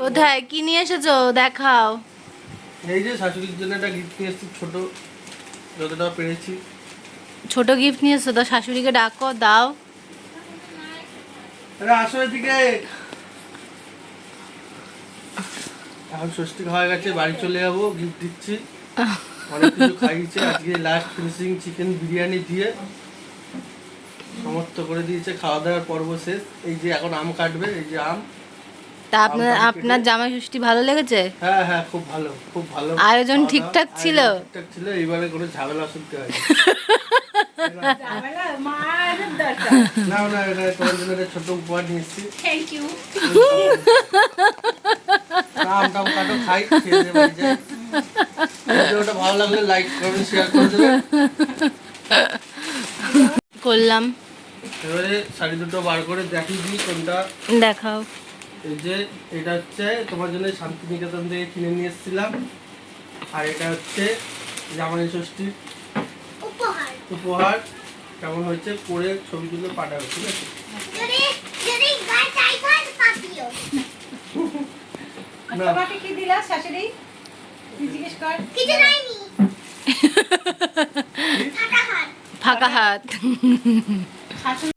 কোথায়? কি নিয়ে এসেছ? দেখাও। এই যে শাশুড়ির জন্য একটা গিফট নিয়ে এসেছি ছোট যতটা পেরেছি। ছোট গিফট নিয়ে এসছো? তো শাশুড়িকে ডাকো দাও। আরে আসো এদিকে। এখন ষষ্ঠী খাওয়া গেছে বাড়ি চলে যাব গিফট দিচ্ছি। অনেক কিছু খাইয়েছে আজকে লাস্ট ফিনিশিং চিকেন বিরিয়ানি দিয়ে। সমস্ত করে দিয়েছে খাওয়া দাওয়ার পর্ব শেষ। এই যে এখন আম কাটবে এই যে আম। তা আপনার আপনার জামাই ষষ্ঠী ভালো লেগেছে? হ্যাঁ হ্যাঁ খুব ভালো খুব ভালো। আয়োজন ঠিকঠাক ছিল? ঠিকঠাক ছিল এইবারে কোনো ঝামেলা শুনতে হয় না না এটা তোমার জন্য একটা ছোট উপহার নিয়ে এসেছি। থ্যাংক ইউ আম টাম কাটো খাই খেয়ে দিয়ে বাড়ি যাই। ভিডিওটা ভালো লাগলে লাইক করবেন শেয়ার করে করলাম। এবারে শাড়ি দুটো বার করে দেখিয়ে দিই কোনটা। দেখাও। এই যে এটা হচ্ছে তোমার জন্য শান্তিনিকেতন থেকে কিনে নিয়ে এসেছিলাম। আর এটা হচ্ছে জামাই ষষ্ঠীর উপহার। উপহার কেমন হয়েছে পরে ছবি তুলে পাঠাবে ঠিক আছে? যদি যদি গায়ে টাইট তো কাটিও না। তোমাকে কি দিলা শাশুড়ি? জিজ্ঞেস কর? কিছু নাইনি ফাঁকা হাত।